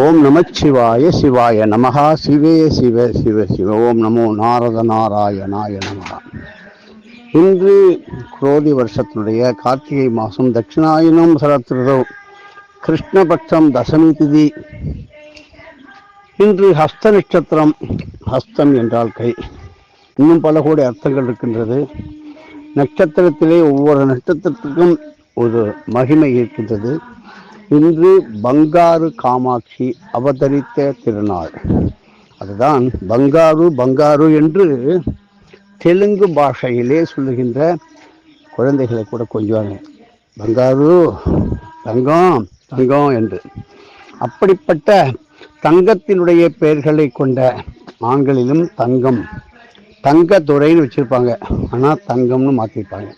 ஓம் நமச்சிவாய சிவாய நமகா சிவே சிவ சிவ சிவ. ஓம் நமோ நாரத நாராயணாய நமகா இன்று குரோதி வருஷத்தினுடைய கார்த்திகை மாதம் தட்சிணாயனம் சரத்ருதோ கிருஷ்ணபட்சம் தசமி திதி. இன்று ஹஸ்த நட்சத்திரம் ஹஸ்தம் என்றால் கை. இன்னும் பல கோடி அர்த்தங்கள் இருக்கின்றது. நட்சத்திரத்திலே ஒவ்வொரு நட்சத்திரத்துக்கும் ஒரு மகிமை இருக்கின்றது. இன்று பங்காரு காமாட்சி அவதரித்த திருநாள். அதுதான் பங்காரு பங்காரு என்று தெலுங்கு பாஷையிலே சொல்லுகின்ற குழந்தைகளை கூட கொஞ்சுவாங்க. பங்காரு தங்கம் தங்கம் என்று. அப்படிப்பட்ட தங்கத்தினுடைய பெயர்களை கொண்ட ஆண்களிலும் தங்கம் தங்கத்துறைன்னு வச்சுருப்பாங்க. ஆனால் தங்கம்னு மாற்றிருப்பாங்க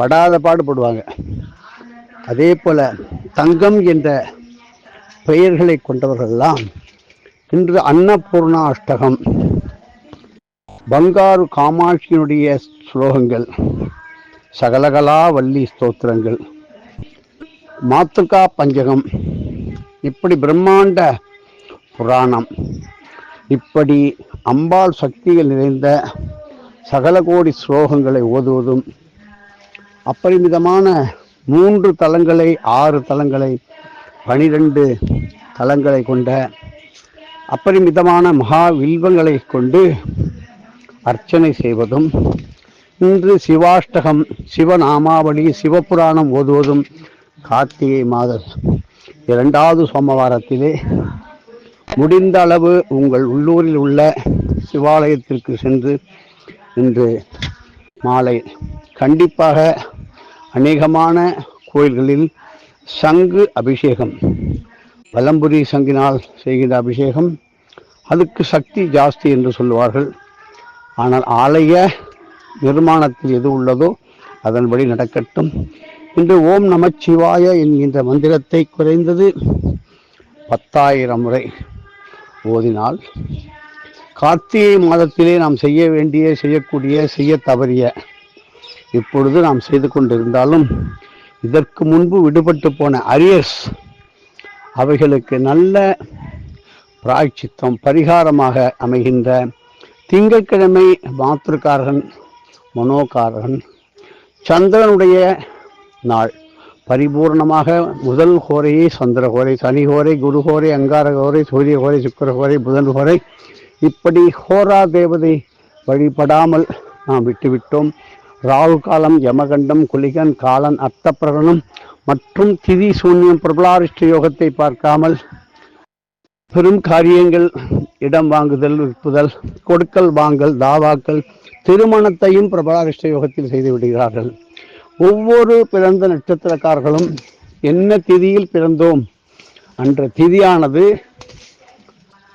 படாத பாடுபடுவாங்க அதே போல தங்கம் என்ற பெயர்களை கொண்டவர்கள்லாம் இன்று அன்னபூர்ணா அஷ்டகம் பங்காரு காமாட்சியினுடைய ஸ்லோகங்கள் சகலகலா வள்ளி ஸ்தோத்திரங்கள் மாத்துக்கா பஞ்சகம் இப்படி பிரம்மாண்ட புராணம் இப்படி அம்பாள் சக்திகள் நிறைந்த சகல கோடி ஸ்லோகங்களை ஓதுவதும் அப்பரிமிதமான மூன்று தலங்களை ஆறு தலங்களை பனிரெண்டு தலங்களை கொண்ட அப்பரிமிதமான மகா வில்வங்களை கொண்டு அர்ச்சனை செய்வதும் இன்று சிவாஷ்டகம் சிவநாமாவளி சிவபுராணம் ஓதுவதும் கார்த்திகை மாத இரண்டாவது சோமவாரத்திலே முடிந்த அளவு உங்கள் உள்ளூரில் உள்ள சிவாலயத்திற்கு சென்று இன்று மாலை கண்டிப்பாக அநேகமான கோயில்களில் சங்கு அபிஷேகம் வலம்புரி சங்கினால் செய்கின்ற அபிஷேகம் அதுக்கு சக்தி ஜாஸ்தி என்று சொல்லுவார்கள். ஆனால் ஆலய நிர்மாணத்தில் எது உள்ளதோ அதன்படி நடக்கட்டும். இன்று ஓம் நமச்சிவாய என்கின்ற மந்திரத்தை குறைந்தது பத்தாயிரம் முறை ஓதினால் கார்த்திகை மாதத்திலே நாம் செய்ய வேண்டிய செய்யக்கூடிய செய்ய தவறிய இப்பொழுது நாம் செய்து கொண்டிருந்தாலும் இதற்கு முன்பு விடுபட்டு போன அரியர்ஸ் அவைகளுக்கு நல்ல பிராய்ச்சித்தம் பரிகாரமாக அமைகின்ற திங்கட்கிழமை மாத்திருக்காரகன் மனோகாரகன் சந்திரனுடைய நாள். பரிபூர்ணமாக முதல் ஹோரையே சந்திர கோரை சனி ஹோரை குரு ஹோரை அங்கார கோரை சூரிய கோரை சுக்கர கோரை புதன் கோரை இப்படி ஹோரா தேவதை வழிபடாமல் நாம் விட்டுவிட்டோம். ராகு காலம் யமகண்டம் குலிகன் காலன் அர்த்தப்பிரகணம் மற்றும் திதி சூன்யம் பிரபலாரிஷ்ட யோகத்தை பார்க்காமல் பெரும் காரியங்கள் இடம் வாங்குதல் விற்புதல் கொடுக்கல் வாங்கல் தாவாக்கள் திருமணத்தையும் பிரபலாரிஷ்ட யோகத்தில் செய்து விடுகிறார்கள். ஒவ்வொரு பிறந்த நட்சத்திரக்காரர்களும் என்ன திதியில் பிறந்தோம்? என்ற திதியானது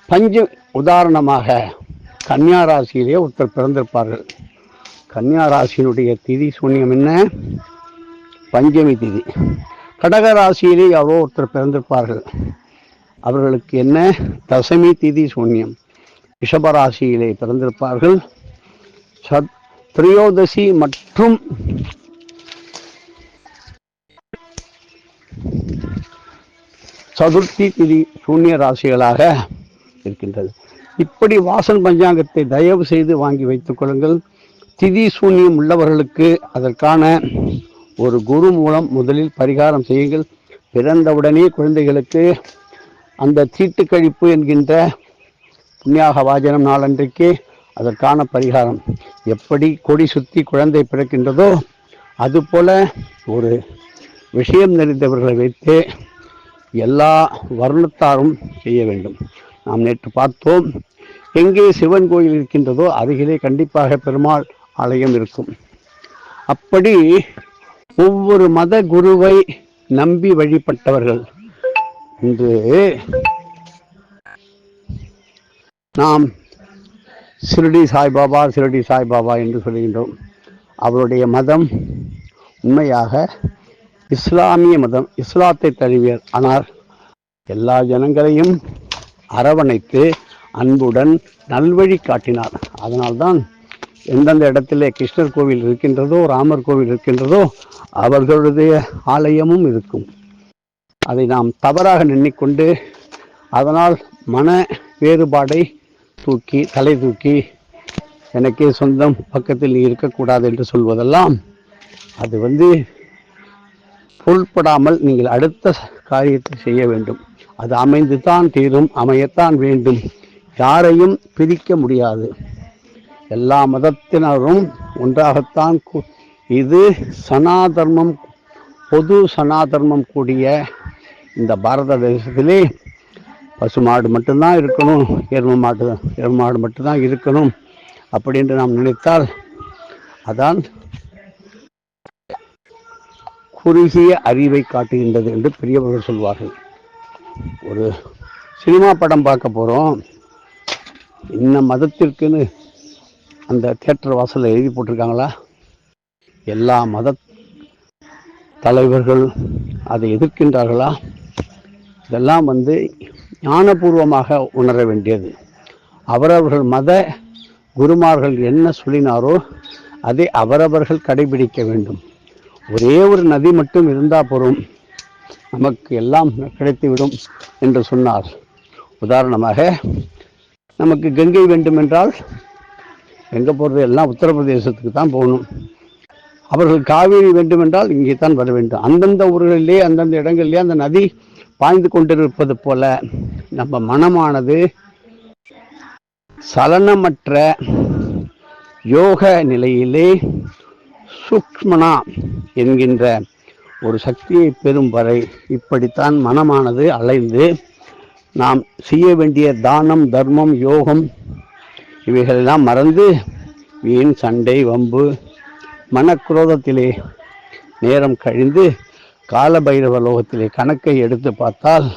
பஞ்ச உதாரணமாக கன்னியா ராசியிலே ஒருத்தர் பிறந்திருப்பார்கள். கன்னியா ராசியினுடைய திதி சூன்யம் என்ன? பஞ்சமி திதி. கடக ராசியிலே யாரோ ஒருத்தர் பிறந்திருப்பார்கள். அவர்களுக்கு என்ன? தசமி திதி சூன்யம். ரிஷபராசியிலே பிறந்திருப்பார்கள். சத் திரையோதசி மற்றும் சதுர்த்தி திதி சூன்ய ராசிகளாக இருக்கின்றது. இப்படி வாசன் பஞ்சாங்கத்தை தயவு செய்து வாங்கி வைத்துக் கொள்ளுங்கள். திதி சூன்யம் உள்ளவர்களுக்கு அதற்கான ஒரு குரு மூலம் முதலில் பரிகாரம் செய்யுங்கள். பிறந்தவுடனே குழந்தைகளுக்கு அந்த தீட்டுக்கழிப்பு என்கின்ற புண்ணியாக வாஜனம் நாளன்றைக்கு அதற்கான பரிகாரம். எப்படி கொடி சுற்றி குழந்தை பிறக்கின்றதோ அதுபோல ஒரு விஷயம் தெரிந்தவர்களை வைத்து எல்லா வர்ணத்தாரும் செய்ய வேண்டும். நாம் நேற்று பார்த்தோம் எங்கே சிவன் கோயில் இருக்கின்றதோ அருகிலே கண்டிப்பாக பெருமாள் ஆலயம் இருக்கும். அப்படி ஒவ்வொரு மத குருவை நம்பி வழிபட்டவர்கள் இன்று நாம் சிறுடி சாய்பாபா சிறுடி சாய்பாபா என்று சொல்கின்றோம். அவருடைய மதம் உண்மையாக இஸ்லாமிய மதம். இஸ்லாத்தை தழுவியர். ஆனால் எல்லா ஜனங்களையும் அரவணைத்து அன்புடன் நல்வழி காட்டினார். அதனால்தான் எந்தெந்த இடத்துல கிருஷ்ணர் கோவில் இருக்கின்றதோ ராமர் கோவில் இருக்கின்றதோ அவர்களுடைய ஆலயமும் இருக்கும். அதை நாம் தவறாக நின்னிக்கொண்டு அதனால் மன வேறுபாடை தூக்கி தலை தூக்கி எனக்கே சொந்தம் பக்கத்தில் நீ இருக்கக்கூடாது என்று சொல்வதெல்லாம் அது வந்து பொருட்படாமல் நீங்கள் அடுத்த காரியத்தை செய்ய வேண்டும். அது அமைந்து தான் தீரும் அமையத்தான் வேண்டும். யாரையும் பிரிக்க முடியாது. எல்லா மதத்தினரும் ஒன்றாகத்தான் இது சனாதர்மம் பொது சனாதர்மம் கூடிய இந்த பாரத தேசத்திலே பசுமாடு மட்டும்தான் இருக்கணும் எரும மாடு எரும மாடு மட்டும்தான் இருக்கணும் அப்படின்னு நாம் நினைத்தால் அதான் குறுகிய அறிவை காட்டுகின்றது என்று பெரியவர்கள் சொல்வார்கள். ஒரு சினிமா படம் பார்க்க போகிறோம் இன்ன மதத்திற்குன்னு அந்த தேட்டர் வாசலில் எழுதி போட்டிருக்காங்களா? எல்லா மத தலைவர்கள் அதை எதிர்க்கின்றார்களா? இதெல்லாம் வந்து ஞானபூர்வமாக உணர வேண்டியது. அவரவர்கள் மத குருமார்கள் என்ன சொல்லினாரோ அதை அவரவர்கள் கடைபிடிக்க வேண்டும். ஒரே ஒரு நதி மட்டும் இருந்தால் போதும் நமக்கு எல்லாம் கிடைத்துவிடும் என்று சொன்னார். உதாரணமாக நமக்கு கங்கை வேண்டுமென்றால் எங்கே போகிறது எல்லாம் உத்தரப்பிரதேசத்துக்கு தான் போகணும். அவர்கள் காவேரி வேண்டுமென்றால் இங்கே தான் வர வேண்டும். அந்தந்த ஊர்களிலே அந்தந்த இடங்களிலே அந்த நதி பாய்ந்து கொண்டிருப்பது போல நம்ம மனமானது சலனமற்ற யோக நிலையிலே சுக்மனா என்கின்ற ஒரு சக்தியை பெறும் வரை இப்படித்தான் மனமானது அலைந்து நாம் செய்ய வேண்டிய தானம் தர்மம் யோகம் இவைகளெல்லாம் மறந்து வீண் சண்டை வம்பு மனக்குரோதத்திலே நேரம் கழிந்து காலபைரவ லோகத்திலே கணக்கை எடுத்து பார்த்தால்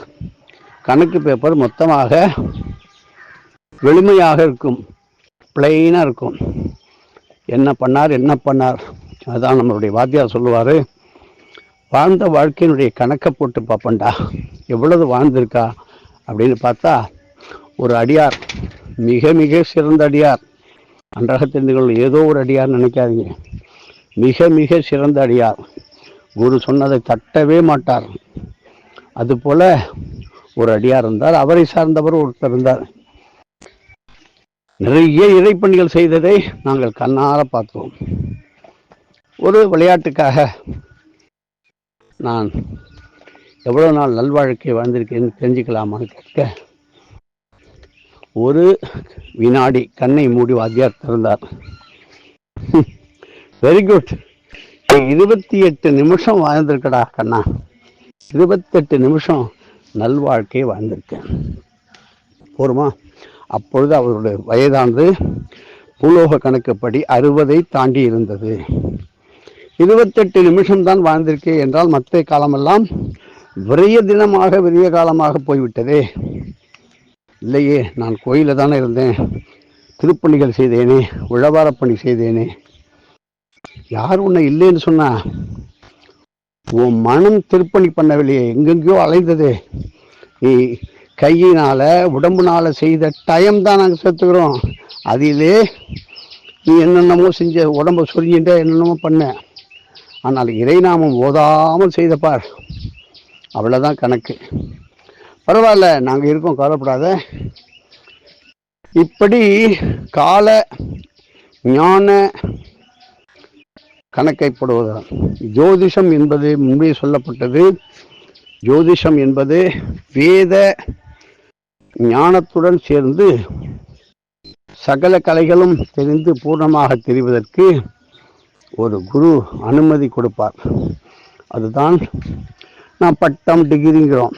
கணக்கு பேப்பர் மொத்தமாக வெளிமையாக இருக்கும் பிளெயினாக இருக்கும். என்ன பண்ணார் என்ன பண்ணார்? அதுதான் நம்மளுடைய வாத்தியார் சொல்லுவார் வாழ்ந்த வாழ்க்கையினுடைய கணக்கை போட்டு பார்ப்பண்டா. எவ்வளவு வாழ்ந்திருக்கா? அப்படின்னு பார்த்தா ஒரு அடியார் மிக மிக சிறந்த அடியார். நன்றாக தெரிந்து கொள்ள ஏதோ ஒரு அடியார் நினைக்காதீங்க. மிக மிக சிறந்த அடியார். குரு சொன்னதை தட்டவே மாட்டார். அதுபோல் ஒரு அடியார் இருந்தார். அவரை சார்ந்தவர் ஒருத்தர் இருந்தார். நிறைய இறைப்பணிகள் செய்ததை நாங்கள் கண்ணார பார்த்தோம் ஒரு விளையாட்டுக்காக நான் எவ்வளோ நாள் நல்வாழ்க்கை வாழ்ந்திருக்கேன்னு தெரிஞ்சுக்கலாமான்னு கேட்க ஒரு வினாடி கண்ணை மூடி வாத்தியார் திறந்தார். வெரி குட் இருபத்தி எட்டு நிமிஷம் வாழ்ந்திருக்கடா கண்ணா. இருபத்தெட்டு நிமிஷம் நல்வாழ்க்கை வாழ்ந்திருக்கேன். போருமா? அப்பொழுது அவருடைய வயதானது. பூலோக கணக்குப்படி அறுபதை தாண்டி இருந்தது. இருபத்தெட்டு நிமிஷம் தான் வாழ்ந்திருக்கேன் என்றால் மற்ற காலமெல்லாம் விரைய தினமாக விரிய காலமாக போய்விட்டதே. இல்லையே நான் கோயிலில் தானே இருந்தேன். திருப்பணிகள் செய்தேனே உழவார பணி செய்தேனே. யார் உன்னை இல்லைன்னு சொன்னா? உன் மனம் திருப்பணி பண்ணவில்லையே எங்கெங்கேயோ அலைந்தது. நீ கையினால உடம்புனால செய்த டைம் தான் நாங்கள் சேர்த்துக்கிறோம் அதிலே நீ என்னென்னமோ செஞ்ச உடம்பு சொரிஞ்சிட்ட என்னென்னமோ பண்ண. ஆனால் இறைநாமம் ஓதாமல் செய்த பார். அவ்வளோதான் கணக்கு. பரவாயில்ல நாங்கள் இருக்கோம் கவலைப்படாத. இப்படி கால ஞான கணக்கைப்படுவதால் ஜோதிஷம் என்பது முன்பே சொல்லப்பட்டது. ஜோதிஷம் என்பது வேத ஞானத்துடன் சேர்ந்து சகல கலைகளும் தெரிந்து பூர்ணமாக தெரிவதற்கு ஒரு குரு அனுமதி கொடுப்பார். அதுதான் நான் பட்டம் டிகிரிங்கிறோம்.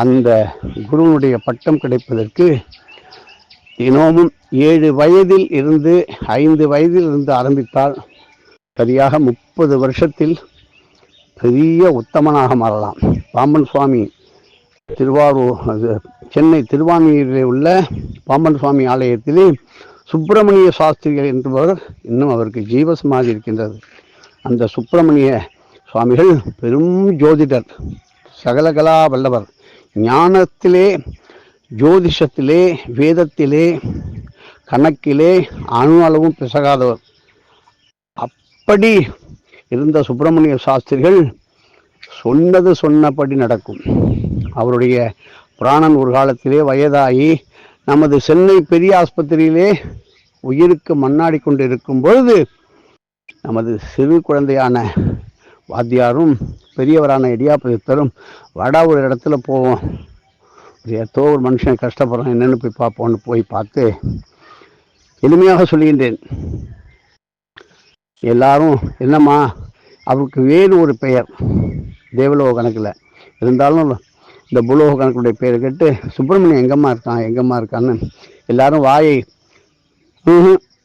அந்த குருவனுடைய பட்டம் கிடைப்பதற்கு தினமும் ஏழு வயதில் இருந்து ஐந்து வயதில் இருந்து ஆரம்பித்தால் சரியாக முப்பது வருஷத்தில் பெரிய உத்தமனாக மாறலாம். பாம்பன் சுவாமி திருவாரூர் அது சென்னை திருவான்மியூரில் உள்ள பாம்பன் சுவாமி ஆலயத்திலே சுப்பிரமணிய சாஸ்திரிகள் என்பவர் இன்னும் அவருக்கு ஜீவசமாதி இருக்கின்றது. அந்த சுப்பிரமணிய சுவாமிகள் பெரும் ஜோதிடர் சகலகலா வல்லவர். ஞானத்திலே ஜோதிஷத்திலே வேதத்திலே கணக்கிலே அணு அளவும் பிசகாதவர். அப்படி இருந்த சுப்பிரமணிய சாஸ்திரிகள் சொன்னது சொன்னபடி நடக்கும். அவருடைய பிராணன் ஒரு காலத்திலே வயதாகி நமது சென்னை பெரிய ஆஸ்பத்திரியிலே உயிருக்கு மண்ணாடி கொண்டு இருக்கும் பொழுது நமது சிறு குழந்தையான வாத்தியாரும் பெரியவரான இடியாபதித்தரும் வடா ஒரு இடத்துல போவோம். ஏதோ ஒரு மனுஷன் கஷ்டப்படுறான் என்னென்னு போய் பார்ப்போம்னு போய் பார்த்து எளிமையாக சொல்லுகின்றேன் எல்லாரும் என்னம்மா அவருக்கு வேறு ஒரு பெயர் தேவலோக கணக்கில். இருந்தாலும் இந்த புலோக கணக்குடைய பெயரை கேட்டு சுப்பிரமணியம் எங்கம்மா இருக்கான் எங்கம்மா இருக்கான்னு எல்லாரும் வாயை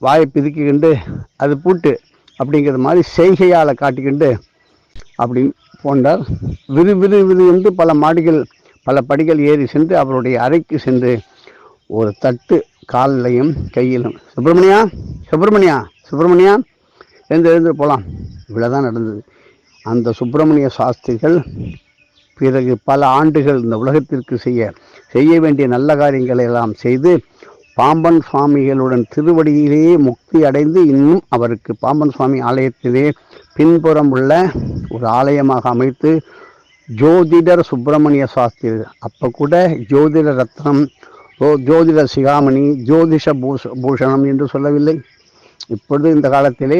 வாயை பிதுக்கிக்கிண்டு அது பூட்டு அப்படிங்கிற மாதிரி செய்கையால் காட்டிக்கிண்டு அப்படி போன்றார். விறு விறு விறு என்று பல மாடிகள் பல படிகள் ஏறி சென்று அவருடைய அறைக்கு சென்று ஒரு தட்டு காலிலையும் கையிலும் சுப்பிரமணியா சுப்பிரமணியா சுப்பிரமணியா எழுந்து எழுந்து போகலாம் இவ்வளோதான் நடந்தது. அந்த சுப்பிரமணிய சாஸ்திரிகள் பிறகு பல ஆண்டுகள் இந்த உலகத்திற்கு செய்ய செய்ய வேண்டிய நல்ல காரியங்களை எல்லாம் செய்து பாம்பன் சுவாமிகளுடன் திருவடியிலேயே முக்தி அடைந்து இன்னும் அவருக்கு பாம்பன் சுவாமி ஆலயத்திலே பின்புறம் உள்ள ஒரு ஆலயமாக அமைத்து ஜோதிடர் சுப்பிரமணிய சாஸ்திரி. அப்போ கூட ஜோதிட ரத்னம் ஜோதிட சிகாமணி ஜோதிஷ பூஷ பூஷணம் என்று சொல்லவில்லை. இப்பொழுது இந்த காலத்திலே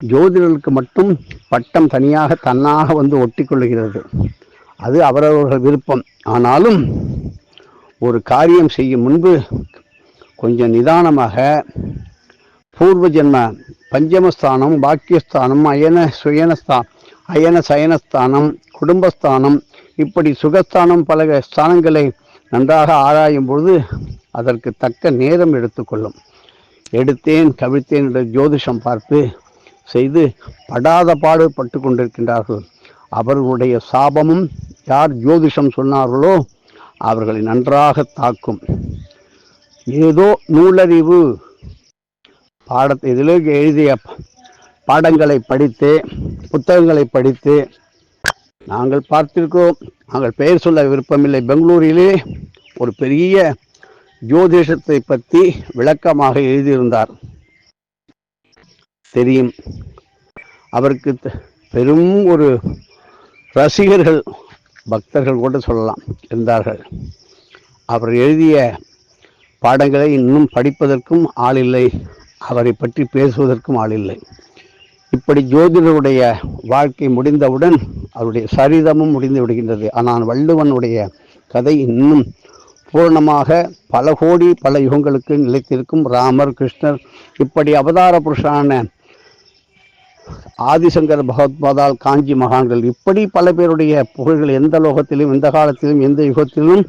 ஜோதிடர்களுக்கு மட்டும் பட்டம் தனியாக தன்னாக வந்து ஒட்டி அது அவரவர்கள் விருப்பம். ஆனாலும் ஒரு காரியம் செய்யும் முன்பு கொஞ்சம் நிதானமாக பூர்வ ஜென்ம பஞ்சமஸ்தானம் பாக்கியஸ்தானம் அயன சுயனஸ்தா அயன சயனஸ்தானம் குடும்பஸ்தானம் இப்படி சுகஸ்தானம் பல ஸ்தானங்களை நன்றாக ஆராயும் பொழுது அதற்கு தக்க நேரம் எடுத்துக்கொள்ளும். எடுத்தேன் கவிழ்த்தேன் என்ற ஜோதிஷம் பார்த்து செய்து படாத பாடு பட்டு கொண்டிருக்கின்றார்கள். அவர்களுடைய சாபமும் யார் ஜோதிஷம் சொன்னார்களோ அவர்களை நன்றாக தாக்கும். ஏதோ நூலறிவு பாடத்தை இதில் எழுதிய பாடங்களை படித்து புத்தகங்களை படித்து நாங்கள் பார்த்திருக்கிறோம். நாங்கள் பெயர் சொல்ல விருப்பமில்லை. பெங்களூரிலே ஒரு பெரிய ஜோதிஷத்தை பற்றி விளக்கமாக எழுதியிருந்தார். தெரியும். அவருக்கு த- பெரும் ஒரு ரசிகர்கள் பக்தர்கள் கூட சொல்லலாம் இருந்தார்கள். அவர் எழுதிய பாடங்களை இன்னும் படிப்பதற்கும் ஆள் இல்லை. அவரை பற்றி பேசுவதற்கும் ஆள் இல்லை. இப்படி ஜோதிடருடைய வாழ்க்கை முடிந்தவுடன் அவருடைய சரிதமும் முடிந்து விடுகின்றது. ஆனால் வள்ளுவனுடைய கதை இன்னும் பூரணமாக பல கோடி பல யுகங்களுக்கு நிலைத்திருக்கும். ராமர் கிருஷ்ணர் இப்படி அவதார புருஷனான ஆதிசங்கர் பகவத்பாதால் காஞ்சி மகான்கள் இப்படி பல பேருடைய புகழ்கள் எந்த லோகத்திலும் எந்த காலத்திலும் எந்த யுகத்திலும்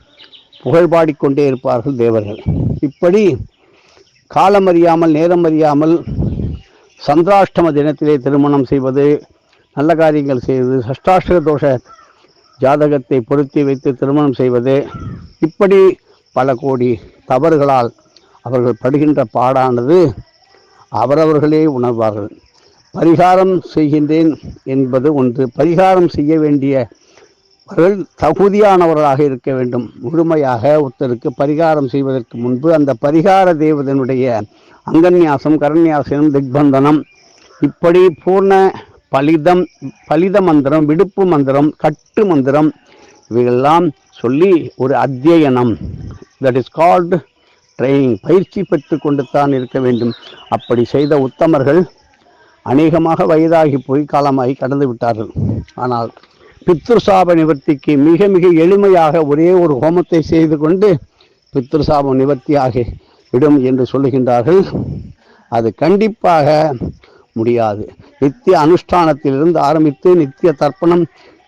புகழ் பாடிக்கொண்டே இருப்பார்கள் தேவர்கள். இப்படி காலம் அறியாமல் நேரம் அறியாமல் சந்திராஷ்டம தினத்திலே திருமணம் செய்வது நல்ல காரியங்கள் செய்வது சஷ்டாஷ்டக தோஷ ஜாதகத்தை பொருத்தி வைத்து திருமணம் செய்வது இப்படி பல கோடி தவறுகளால் அவர்கள் படுகின்ற பாடானது அவரவர்களே உணர்வார்கள். பரிகாரம் செய்கின்றேன் என்பது ஒன்று. பரிகாரம் செய்ய வேண்டிய அவர்கள் தகுதியானவர்களாக இருக்க வேண்டும். முழுமையாக ஒருத்தருக்கு பரிகாரம் செய்வதற்கு முன்பு அந்த பரிகார தேவதனுடைய அங்கன்யாசம் கரண்யாசனம் திக்பந்தனம் இப்படி பூர்ண பலிதம் பலித மந்திரம் விடுப்பு மந்திரம் கட்டு மந்திரம் இவையெல்லாம் சொல்லி ஒரு அத்தியனம். தட் இஸ் கால்டு ட்ரைனிங் பயிற்சி பெற்று கொண்டு தான் இருக்க வேண்டும். அப்படி செய்த உத்தமர்கள் அநேகமாக வயதாகி போய் காலமாகி கடந்து விட்டார்கள். ஆனால் பித்ருசாப நிவர்த்திக்கு மிக மிக எளிமையாக ஒரே ஒரு ஹோமத்தை செய்து கொண்டு பித்ருசாபம் நிவர்த்தியாகி விடும் என்று சொல்லுகின்றார்கள். அது கண்டிப்பாக முடியாது. நித்திய அனுஷ்டானத்திலிருந்து ஆரம்பித்து நித்திய தர்ப்பணம்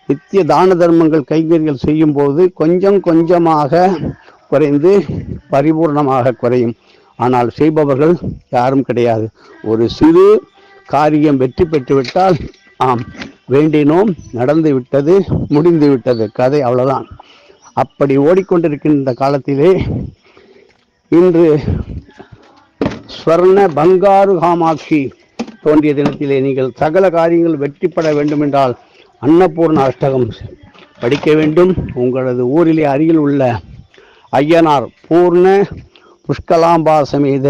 நித்திய தான தர்மங்கள் கைங்கறிகள் செய்யும் போது கொஞ்சம் கொஞ்சமாக குறைந்து பரிபூர்ணமாக குறையும். ஆனால் செய்பவர்கள் யாரும் கிடையாது. ஒரு சிறு காரியம் வெற்றி பெற்றுவிட்டால் ஆம் வேண்டினோம் நடந்து விட்டது முடிந்து விட்டது. கதை அவ்வளவுதான். அப்படி ஓடிக்கொண்டிருக்கின்ற காலத்திலே இன்று ஸ்வர்ண பங்காரு காமாட்சி தோன்றிய தினத்திலே நீங்கள் சகல காரியங்கள் வெற்றிப்பட வேண்டுமென்றால் அன்னபூர்ண அஷ்டகம் படிக்க வேண்டும். உங்களது ஊரிலே அருகில் உள்ள ஐயனார் பூர்ண புஷ்கலாம்பா சமேத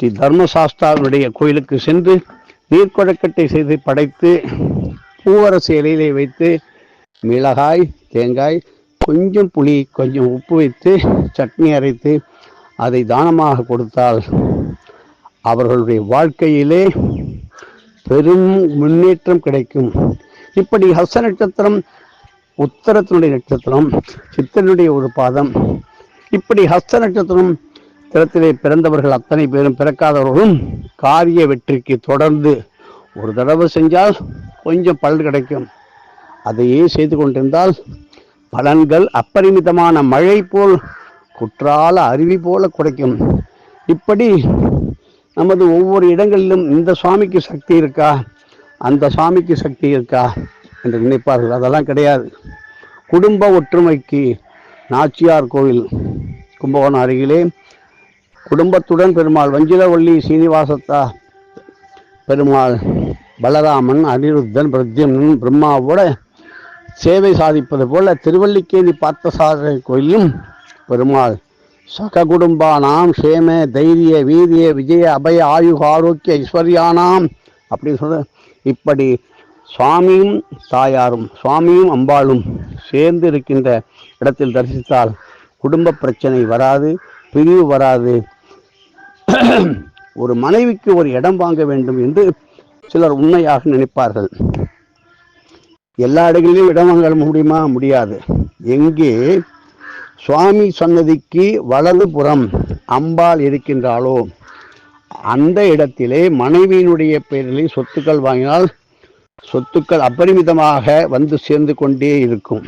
ஸ்ரீ தர்மசாஸ்தாவினுடைய கோயிலுக்கு சென்று நீர்க்குழக்கட்டை செய்து படைத்து பூவரசு இலையிலே வைத்து மிளகாய் தேங்காய் கொஞ்சம் புளி கொஞ்சம் உப்பு வைத்து சட்னி அரைத்து அதை தானமாக கொடுத்தால் அவர்களுடைய வாழ்க்கையிலே பெரும் முன்னேற்றம் கிடைக்கும். இப்படி ஹஸ்த நட்சத்திரம் உத்தரத்தினுடைய நட்சத்திரம் சித்தனுடைய ஒரு பாதம். இப்படி ஹஸ்த நட்சத்திரம் திறத்திலே பிறந்தவர்கள் அத்தனை பேரும் பிறக்காதவர்களும் காரிய வெற்றிக்கு தொடர்ந்து ஒரு தடவை செஞ்சால் கொஞ்சம் பலன் கிடைக்கும். அதையே செய்து கொண்டிருந்தால் பலன்கள் அப்பரிமிதமான மழை போல் குற்றால அருவி போல குறைக்கும் இப்படி நமது ஒவ்வொரு இடங்களிலும் இந்த சுவாமிக்கு சக்தி இருக்கா? அந்த சுவாமிக்கு சக்தி இருக்கா? என்று நினைப்பார்கள். அதெல்லாம் கிடையாது. குடும்ப ஒற்றுமைக்கு நாச்சியார் கோவில் கும்பகோணம் அருகிலே குடும்பத்துடன் பெருமாள் வஞ்சிரவள்ளி சீனிவாசத்தா பெருமாள் பலராமன் அனிருத்தன் பிரத்யம்னன் பிரம்மாவோட சேவை சாதிப்பது போல திருவல்லிக்கேணி பார்த்தசாரதி கோயிலும் பெருமாள் சக குடும்பானாம் சேம தைரிய வீரிய விஜய அபய ஆயுக ஆரோக்கிய ஐஸ்வர்யானாம் அப்படின்னு சொல்ல இப்படி சுவாமியும் தாயாரும் சுவாமியும் அம்பாளும் சேர்ந்து இருக்கின்ற இடத்தில் தரிசித்தால் குடும்ப பிரச்சனை வராது பிரிவு வராது. ஒரு மனைவிக்கு ஒரு இடம் வாங்க வேண்டும் என்று சிலர் உண்மையாக நினைப்பார்கள். எல்லா இடங்களிலும் இடம் வாங்க முடியுமா? முடியாது. எங்கே சுவாமி சன்னதிக்கு வலது புறம் அம்பாள் இருக்கின்றாளோ அந்த இடத்திலே மனைவியினுடைய பெயரில் சொத்துக்கள் வாங்கினால் சொத்துக்கள் அபரிமிதமாக வந்து சேர்ந்து கொண்டே இருக்கும்.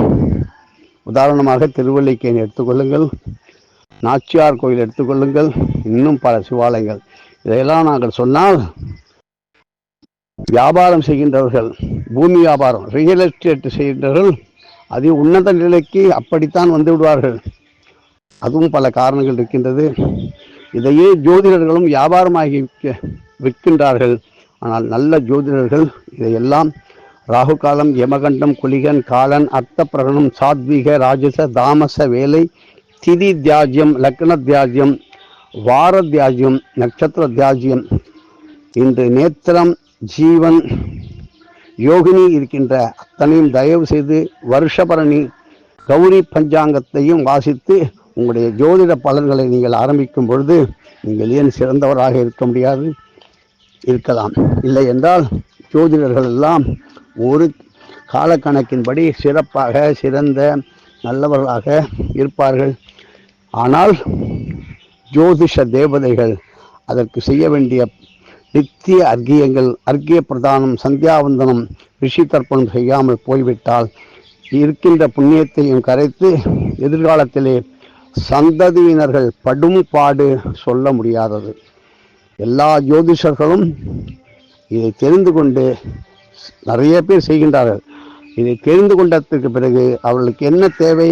உதாரணமாக திருவல்லிக்கேணி எடுத்துக்கொள்ளுங்கள் நாச்சியார் கோயில் எடுத்துக்கொள்ளுங்கள். இன்னும் பல சிவாலயங்கள். இதையெல்லாம் நாங்கள் சொன்னால் வியாபாரம் செய்கின்றவர்கள் பூமி வியாபாரம் ரியல் எஸ்டேட் செய்கின்றவர்கள் அதி உன்னத நிலைக்கு அப்படித்தான் வந்து விடுவார்கள். அதுவும் பல காரணங்கள் இருக்கின்றது. இதையே ஜோதிடர்களும் வியாபாரமாகி விற்க விற்கின்றார்கள். ஆனால் நல்ல ஜோதிடர்கள் இதையெல்லாம் ராகு காலம் யமகண்டம் குலிகன் காலன் அர்த்த பிரகடனம் சாத்வீக ராஜச தாமச வேலை திதி தியாஜ்யம் லக்ன தியாஜ்யம் வார தியாஜ்யம் நட்சத்திர தியாஜ்யம். இன்று நேத்திரம் ஜீவன் யோகினி இருக்கின்ற அத்தனையும் தயவு செய்து வருஷபரணி கௌரி பஞ்சாங்கத்தையும் வாசித்து உங்களுடைய ஜோதிட பலன்களை நீங்கள் ஆரம்பிக்கும் பொழுது நீங்கள் ஏன் சிறந்தவராக இருக்க முடியாது? இருக்கலாம். இல்லை என்றால் ஜோதிடர்கள் எல்லாம் ஒரு காலக்கணக்கின்படி சிறப்பாக சிறந்த நல்லவர்களாக இருப்பார்கள். ஆனால் ஜோதிஷ தேவதைகள் அதற்கு செய்ய வேண்டிய நித்திய அர்க்கியங்கள் அர்க்கிய பிரதானம் சந்தியாவந்தனம் ரிஷி தர்ப்பணம் செய்யாமல் போய்விட்டால் இருக்கின்ற புண்ணியத்தையும் கரைத்து எதிர்காலத்திலே சந்ததியினர்கள் படும் பாடு சொல்ல முடியாதது. எல்லா ஜோதிஷர்களும் இதை தெரிந்து கொண்டு நிறைய பேர் செய்கின்றார்கள். இதை தெரிந்து கொண்டதற்கு பிறகு அவர்களுக்கு என்ன தேவை?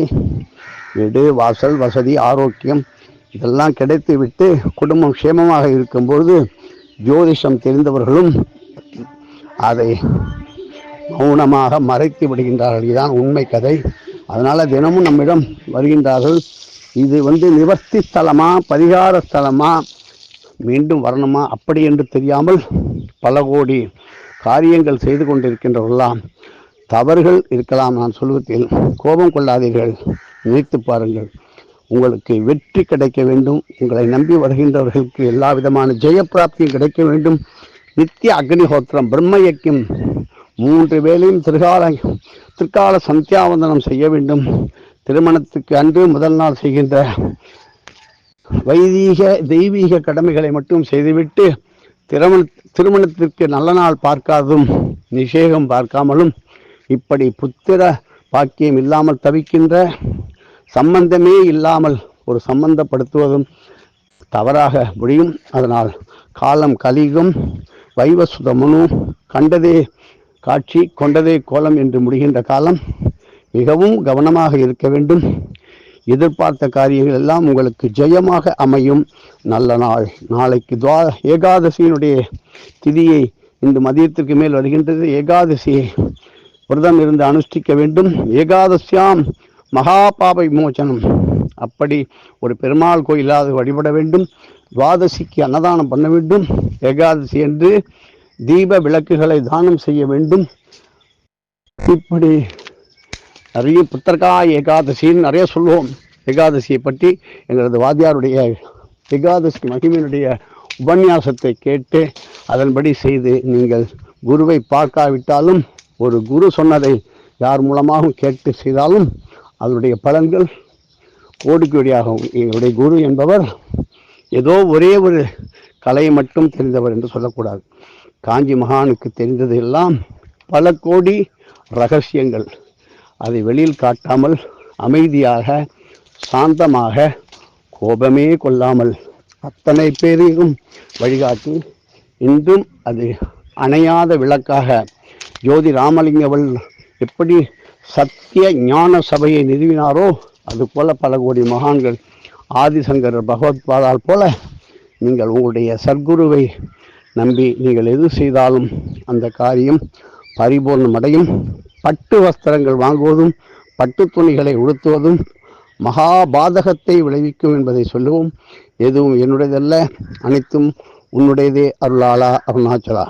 வீடு வாசல் வசதி ஆரோக்கியம் இதெல்லாம் கிடைத்து விட்டு குடும்பம் க்ஷேமமாக இருக்கும்பொழுது ஜோதிஷம் தெரிந்தவர்களும் அதை மௌனமாக மறைத்து விடுகின்றார்கள். இதுதான் உண்மை கதை. அதனால் தினமும் நம்மிடம் வருகின்றார்கள். இது வந்து நிவர்த்தி ஸ்தலமா பரிகார ஸ்தலமா மீண்டும் வரணுமா? அப்படி என்று தெரியாமல் பல கோடி காரியங்கள் செய்து கொண்டிருக்கின்றவர்களாம் தவறுகள் இருக்கலாம் நான் சொல்வதில். கோபம் கொள்ளாதீர்கள். நினைத்து பாருங்கள். உங்களுக்கு வெற்றி கிடைக்க வேண்டும். உங்களை நம்பி வருகின்றவர்களுக்கு எல்லா விதமான ஜெயப்பிராப்தியும் கிடைக்க வேண்டும். நித்திய அக்னிஹோத்திரம் பிரம்மயக்கியம் மூன்று வேளையும் திருகால திருக்கால சந்தியாவந்தனம் செய்ய வேண்டும். திருமணத்துக்கு அன்று முதல் நாள் செய்கின்ற வைதீக தெய்வீக கடமைகளை மட்டும் செய்துவிட்டு திருமண திருமணத்திற்கு நல்ல நாள் பார்க்காதும் நிஷேகம் பார்க்காமலும் இப்படி புத்திர பாக்கியம் இல்லாமல் தவிக்கின்ற சம்பந்தமே இல்லாமல் ஒரு சம்பந்தப்படுத்துவதும் தவறாக முடியும். அதனால் காலம் கலிகும் வைவசுத மனு கண்டதே காட்சி கொண்டதே கோலம் என்று முடிகின்ற காலம் மிகவும் கவனமாக இருக்க வேண்டும். எதிர்பார்த்த காரியங்கள் எல்லாம் உங்களுக்கு ஜெயமாக அமையும். நல்ல நாள். நாளைக்கு துவா ஏகாதசியினுடைய திதியை இந்த மதியத்திற்கு மேல் வருகின்றது. ஏகாதசியை விரதம் இருந்து அனுஷ்டிக்க வேண்டும். ஏகாதசியாம் மகாபாப விமோச்சனம் அப்படி ஒரு பெருமாள் கோயிலாவது வழிபட வேண்டும். துவாதசிக்கு அன்னதானம் பண்ண வேண்டும். ஏகாதசி என்று தீப விளக்குகளை தானம் செய்ய வேண்டும். இப்படி நிறைய புத்தர்கா ஏகாதசின்னு நிறைய சொல்லுவோம். ஏகாதசியை பற்றி எங்களது வாத்தியாருடைய ஏகாதசி மகிமையினுடைய உபன்யாசத்தை கேட்டு அதன்படி செய்து நீங்கள் குருவை பார்க்காவிட்டாலும் ஒரு குரு சொன்னதை யார் மூலமாகவும் கேட்டு செய்தாலும் அதனுடைய பலன்கள் கோடிக்கோடியாகும் எங்களுடைய குரு என்பவர் ஏதோ ஒரே ஒரு கலையை மட்டும் தெரிந்தவர் என்று சொல்லக்கூடாது. காஞ்சி மகானுக்கு தெரிந்தது எல்லாம் பல கோடி ரகசியங்கள். அதை வெளியில் காட்டாமல் அமைதியாக சாந்தமாக கோபமே கொள்ளாமல் அத்தனை பேரையும் வழிகாட்டி இன்றும் அது அணையாத விளக்காக ஜோதி ராமலிங்கவள் எப்படி சத்திய ஞான சபையை நிறுவினாரோ அதுபோல பல கோடி மகான்கள் ஆதிசங்கரர் பகவத்பாதால் போல நீங்கள் உங்களுடைய சர்க்குருவை நம்பி நீங்கள் எது செய்தாலும் அந்த காரியம் பரிபூர்ணமடையும். பட்டு வஸ்திரங்கள் வாங்குவதும் பட்டு துணிகளை உடுத்துவதும் மகாபாதகத்தை விளைவிக்கும் என்பதை சொல்லுவோம். எதுவும் என்னுடையதல்ல அனைத்தும் உன்னுடையதே அருளாளா அருணாச்சலா.